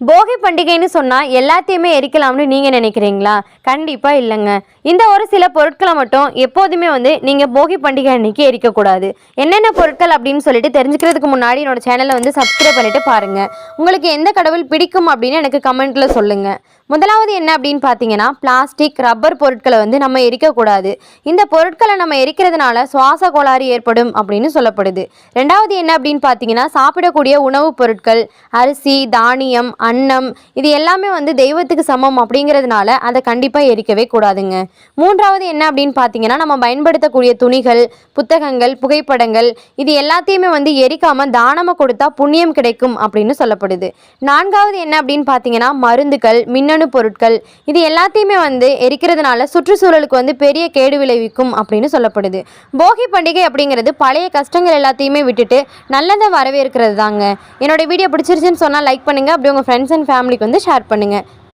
போகி பண்டிகைன்னு சொன்னால் எல்லாத்தையுமே எரிக்கலாம்னு நீங்கள் நினைக்கிறீங்களா? கண்டிப்பாக இல்லைங்க. இந்த ஒரு சில பொருட்களை மட்டும் எப்போதுமே வந்து நீங்கள் போகி பண்டிகை அன்னைக்கு எரிக்கக்கூடாது. என்னென்ன பொருட்கள் அப்படின்னு சொல்லிட்டு தெரிஞ்சுக்கிறதுக்கு முன்னாடி என்னோட சேனலை வந்து சப்ஸ்கிரைப் பண்ணிட்டு பாருங்கள் உங்களுக்கு எந்த கடவுள் பிடிக்கும் அப்படின்னு எனக்கு கமெண்ட்டில் சொல்லுங்கள் முதலாவது என்ன அப்படின்னு பார்த்தீங்கன்னா பிளாஸ்டிக் ரப்பர் பொருட்களை வந்து நம்ம எரிக்கக்கூடாது. இந்த பொருட்களை நம்ம எரிக்கிறதுனால சுவாச கோளாறு ஏற்படும் அப்படின்னு சொல்லப்படுது. ரெண்டாவது என்ன அப்படின்னு பார்த்தீங்கன்னா சாப்பிடக்கூடிய உணவுப் பொருட்கள் அரிசி தானியம் அன்னம் இது எல்லாமே வந்து தெய்வத்துக்கு சமம் அப்படிங்கிறதுனால அதை கண்டிப்பாக எரிக்கவே கூடாதுங்க. மூன்றாவது என்ன அப்படின்னு பார்த்தீங்கன்னா நம்ம பயன்படுத்தக்கூடிய துணிகள் புத்தகங்கள் புகைப்படங்கள் இது எல்லாத்தையுமே வந்து எரிக்காமல் தானமாக கொடுத்தா புண்ணியம் கிடைக்கும் அப்படின்னு சொல்லப்படுது. நான்காவது என்ன அப்படின்னு பார்த்தீங்கன்னா மருந்துகள் மின்னணு பொருட்கள் இது எல்லாத்தையுமே வந்து எரிக்கிறதுனால சுற்றுச்சூழலுக்கு வந்து பெரிய கேடு விளைவிக்கும் அப்படின்னு சொல்லப்படுது. போகி பண்டிகை அப்படிங்கிறது பழைய கஷ்டங்கள் எல்லாத்தையுமே விட்டுட்டு நல்லதை வரவேற்கிறது தாங்க என்னோட வீடியோ பிடிச்சிருச்சுன்னு சொன்னால் லைக் பண்ணுங்கள் அப்படி உங்கள் ஃப்ரெண்ட்ஸ் ஃப்ரெண்ட்ஸ் அண்ட் ஃபேமிலிக்கு வந்து ஷேர் பண்ணுங்கள்